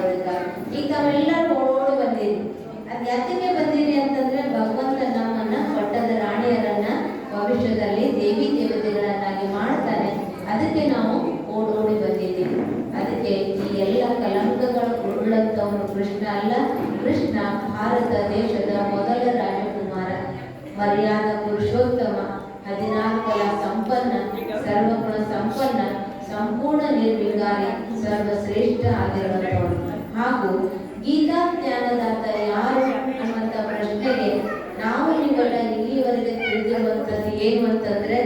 ಮಾಡೋದಕ್ಕಾಗಿ ಈಗ ತಾವೆಲ್ಲರೂ ಓಡೋಡಿ ಬಂದಿರಿ ಅದು ಯಾತಕ್ಕೆ ಬಂದಿರಿ ಅಂತಂದ್ರೆ ಭಗವಂತ ನಮ್ಮನ್ನ ಪಟ್ಟದ ರಾಣಿಯರನ್ನ ಭವಿಷ್ಯದಲ್ಲಿ ದೇವಿ ದೇವತೆಗಳನ್ನಾಗಿ ಮಾಡ್ತಾನೆ. ಅದಕ್ಕೆ ನಾವು ಓಡೋಡಿ ಬಂದಿದ್ದೀವಿ. ಅದಕ್ಕೆ ಈ ಎಲ್ಲ ಕಲಂಕಗಳು ಉಳ್ಳಂತವನು ಕೃಷ್ಣ ಅಲ್ಲ. ಕೃಷ್ಣ ಭಾರತ ದೇಶದ ಮೊದಲ ರಾಜಕುಮಾರ. ಮರ್ಯಾದ ಪುರುಷೋತ್ತಮ ಹದಿನಾಲ್ಕಲ ಸಂಪನ್ನ, ಸರ್ವಗುಣ ಸಂಪನ್ನ, ಸಂಪೂರ್ಣ ನಿರ್ವಿಕಾರಿ, ಸರ್ವಶ್ರೇಷ್ಠ ಆಗಿರುವಂಥವನು ಗೀತಾ ಜ್ಞಾನದಾತ ಯಾರು ಅನ್ನುವಂಥ ಪ್ರಶ್ನೆಗೆ ನಾವು ನೀವೆಲ್ಲ ಇಲ್ಲಿವರೆಗೆ ತಿಳಿದಿರುವಂಥದ್ದು ಏನು ಅಂತಂದ್ರೆ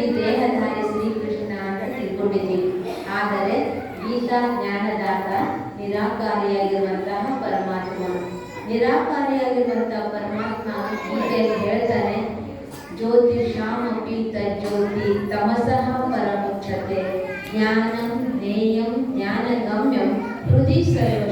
ಈ ದೇಹಧಾರಿ ಶ್ರೀಕೃಷ್ಣ ಅಂತ ತಿಳ್ಕೊಂಡಿದ್ದೀವಿ. ಆದರೆ ಗೀತಾ ಜ್ಞಾನದಾತ ನಿರಾಕಾರಿಯಾಗಿರುವಂತಹ ಪರಮಾತ್ಮ. ನಿರಾಕಾರಿಯಾಗಿರುವಂತಹ ಪರಮಾತ್ಮ ಗೀತೆಯಲ್ಲಿ ಹೇಳ್ತಾನೆ, ಜ್ಯೋತಿ ಶಾಮಪಿ ತಜ್ಜ್ಯೋತಿ ತಮಸಃ ಪರಮುಚ್ಯತೆ ಜ್ಞಾನಂ ಜ್ಞೇಯಂ ಜ್ಞಾನಗಮ್ಯಂ ಹೃದಯ ಸರ್ವ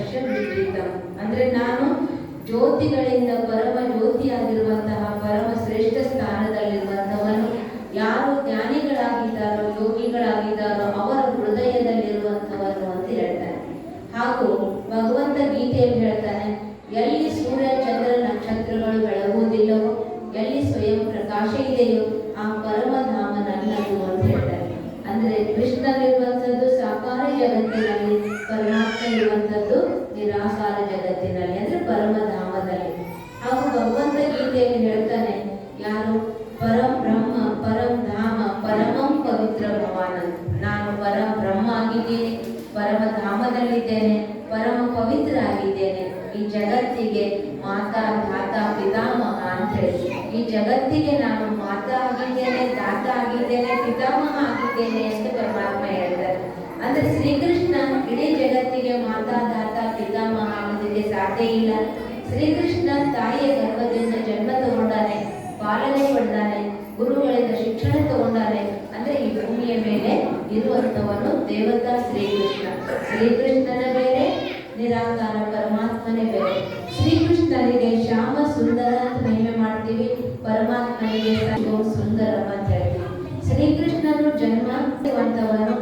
ಜ್ಯೋತಿಗಳಿಂದ ಪರಮ ಜ್ಯೋತಿಯಾಗಿರುವಂತಹ ಪರಮ ಶ್ರೇಷ್ಠ ಸ್ಥಾನದಲ್ಲಿರುವಂಥವನು ಯಾರು ಜ್ಞಾನಿಗಳಾಗಿದ್ದಾರೋ ಯೋಗಿಗಳಾಗಿದ್ದಾರೋ ಅವರ ಹೃದಯದಲ್ಲಿರುವಂಥವನು ಅಂತ ಹೇಳ್ತಾನೆ ಹಾಗೂ ಭಗವಂತ ಗೀತೆಯಲ್ಲಿ ಹೇಳ್ತಾನೆ ಎಲ್ಲಿ ಸೂರ್ಯ ಚಂದ್ರ ನಕ್ಷತ್ರಗಳು ಬೆಳಗುವುದಿಲ್ಲವೋ ಎಲ್ಲಿ ಸ್ವಯಂ ಪ್ರಕಾಶ ಇದೆಯೋ ಆ ಪರಮಧಾಮ ನನ್ನದು ಅಂತ ಹೇಳ್ತಾರೆ ಅಂದ್ರೆ ಕೃಷ್ಣನಿರುವಂಥದ್ದು ಸಾಕಾರ ಜಗತ್ತಿನಲ್ಲಿ ಪರಮಾತ್ಮ ಇರುವಂಥದ್ದು ನಿರಾಕಾರ ಜಗತ್ತಿನಲ್ಲಿ ಅಂದ್ರೆ ಪರಮಧಾಮದಲ್ಲಿ ಹಾಗೂ ಭಗವಂತ ಗೀತೆಯಲ್ಲಿ ಹೇಳ್ತಾನೆ ಯಾರು ಪರಂ ಬ್ರಹ್ಮ ಪರಂ ಧಾಮ ಪರಮಂ ಪವಿತ್ರ ಭವಾನ ನಾನು ಪರಮ ಬ್ರಹ್ಮ ಆಗಿದ್ದೀನಿ ಪರಮ ಧಾಮದಲ್ಲಿದ್ದೇನೆ ಪರಮ ಪವಿತ್ರ ಆಗಿದ್ದೇನೆ ಈ ಜಗತ್ತಿಗೆ ಮಾತಾ ಧಾತ ಪಿತಾಮಹ ಅಂತ ಹೇಳಿ ಈ ಜಗತ್ತಿಗೆ ನಾನು ಮಾತಾ ಆಗಿದ್ದೇನೆ, ದಾತ ಆಗಿದ್ದೇನೆ, ಪಿತಾಮಹ ಆಗಿದ್ದೇನೆ ಅಂತ ಪರಮಾತ್ಮ ಹೇಳ್ತಾರೆ. ಅಂದ್ರೆ ಶ್ರೀಕೃಷ್ಣ ಇಡೀ ಜಗತ್ತಿಗೆ ಮಾತಾ ದಾತ ಪಿತಾಮಹ ಆಗೋದಕ್ಕೆ ಸಾಧ್ಯ ಇಲ್ಲ. ಶ್ರೀಕೃಷ್ಣ ತಾಯಿಯ ಗರ್ಭದಿಂದ ಜನ್ಮ ತಗೊಂಡಾನೆ, ಪಾಲನೆ ಪಡ್ದಾನೆ ಗುರುಗಳಿಂದ ಶಿಕ್ಷಣ ತಗೊಂಡಾನೆ ಮೇಲೆ ಇರುವಂತವನು ದೇವತಾ ಶ್ರೀಕೃಷ್ಣ. ಶ್ರೀಕೃಷ್ಣನ ಬೇರೆ, ನಿರಾಕಾರ ಪರಮಾತ್ಮನೇ ಬೇರೆ. ಶ್ರೀಕೃಷ್ಣನಿಗೆ ಶ್ಯಾಮ ಸುಂದರ ಅಂತ ಮಹಿಮೆ ಮಾಡ್ತೀವಿ. ಪರಮಾತ್ಮನಿಗೆ ಸುಂದರ ಅಂತ ಹೇಳ್ತೀವಿ. ಶ್ರೀಕೃಷ್ಣನು ಜನ್ಮವಂತವನು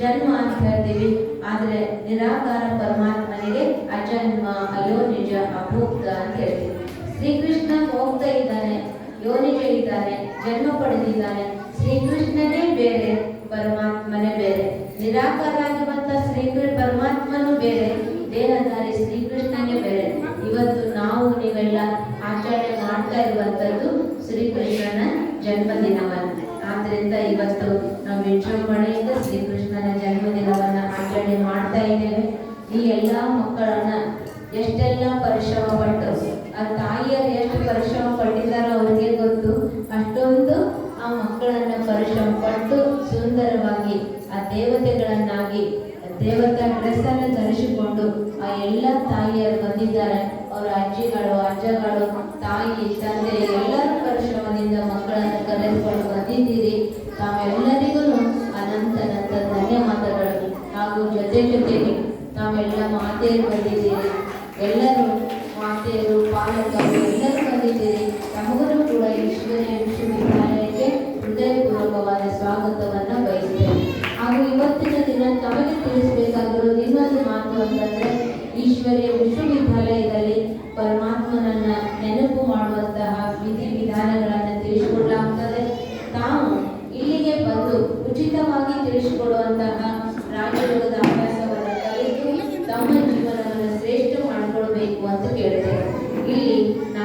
ಜನ್ಮ ಅಂತ ಹೇಳ್ತೀವಿ. ಆದ್ರೆ ನಿರಾಕಾರ ಪರಮಾತ್ಮನಿಗೆ ಅಜನ್ಮ ಅಯೋನಿಜ ಅಭೋಕ್ತ ಅಂತ ಹೇಳ್ತೀವಿ. ಶ್ರೀಕೃಷ್ಣ ಹೋಗ್ತಾ ಇದ್ದಾನೆ ಯೋನಿಜ ಇದ್ದಾನೆ, ಜನ್ಮ ಪಡೆದಿದ್ದಾನೆ. ಶ್ರೀಕೃಷ್ಣನೇ ಬೇರೆ, ಪರಮಾತ್ಮನೇ ಬೇರೆ. ನಿರಾಕಾರ ಆಗಿರುವಂತ ಶ್ರೀಕೃಷ್ಣ ಪರಮಾತ್ಮನು ಬೇರೆ, ದೇಹಧಾರಿ ಶ್ರೀಕೃಷ್ಣನೇ ಬೇರೆ. ಇವತ್ತು ನಾವು ನೀವೆಲ್ಲ ಆಚರಣೆ ಮಾಡ್ತಾ ಇರುವಂತದ್ದು ಶ್ರೀಕೃಷ್ಣನ ಜನ್ಮದಿನವನ್ನು. ಆದ್ರಿಂದ ಇವತ್ತು ನಾವು ವಿಜೃಂಭಣೆಯಿಂದ ಶ್ರೀಕೃಷ್ಣನ ಜನ್ಮದಿನವನ್ನ ಆಚರಣೆ ಮಾಡ್ತಾ ಇದ್ದೇವೆ. ಈ ಎಲ್ಲಾ ಮಕ್ಕಳನ್ನ ಎಷ್ಟೆಲ್ಲ ಪರಿಶ್ರಮ ಪಟ್ಟು ಸುಂದರವಾಗಿ ಆ ದೇವತೆಗಳನ್ನಾಗಿ, ದೇವತಾ ಡ್ರೆಸ್ ಅನ್ನು ಧರಿಸಿಕೊಂಡು ಆ ಎಲ್ಲ ತಾಯಿಯರು ಬಂದಿದ್ದಾರೆ. ಅವರ ಅಜ್ಜಿಗಳು, ಅಜ್ಜಗಳು, ತಾಯಿ, ತಂದೆ, ಎಲ್ಲರ ಪರಿಶ್ರಮದಿಂದ ಮಕ್ಕಳನ್ನು ಕರೆದುಕೊಂಡು ಬಂದಿದ್ದೀರಿ. ತಾವೆಲ್ಲರಿಗೂ ಅನಂತ ಅನಂತ ಧನ್ಯವಾದಗಳು. ಹಾಗೂ ಜೊತೆ ಜೊತೆಗೆ ತಾವೆಲ್ಲ ಮಾತೆಯರು ಬಂದಿದ್ದೀರಿ. ಎಲ್ಲರೂ ಮಾತೆಯರು, ಪಾಲಕರು ಎಲ್ಲರೂ ಬಂದಿದ್ದೀರಿ. ತಮಗೂ ಕೂಡ ಈಶ್ವರ್ಯ ಇವತ್ತಿನ ದಿನ ತಮಗೆ ತಿಳಿಸಬೇಕಾಗಿರೋದು ಇನ್ನೊಂದು ಮಾತು ಅಂತಂದ್ರೆ ಈಶ್ವರ್ಯ ವಿಶ್ವವಿದ್ಯಾಲಯದಲ್ಲಿ ಪರಮಾತ್ಮನನ್ನ ನೆನಪು ಮಾಡುವಂತಹ ವಿಧಿ ವಿಧಾನಗಳನ್ನು ತಿಳಿಸಿಕೊಡಲಾಗುತ್ತದೆ. ತಾವು ಇಲ್ಲಿಗೆ ಬಂದು ಉಚಿತವಾಗಿ ತಿಳಿಸಿಕೊಡುವಂತಹ ರಾಜಯೋಗದ ಅಭ್ಯಾಸವನ್ನು ಕಲಿತು ತಮ್ಮ ಜೀವನವನ್ನು ಶ್ರೇಷ್ಠ ಮಾಡಿಕೊಳ್ಬೇಕು ಅಂತ ಕೇಳ್ತೇವೆ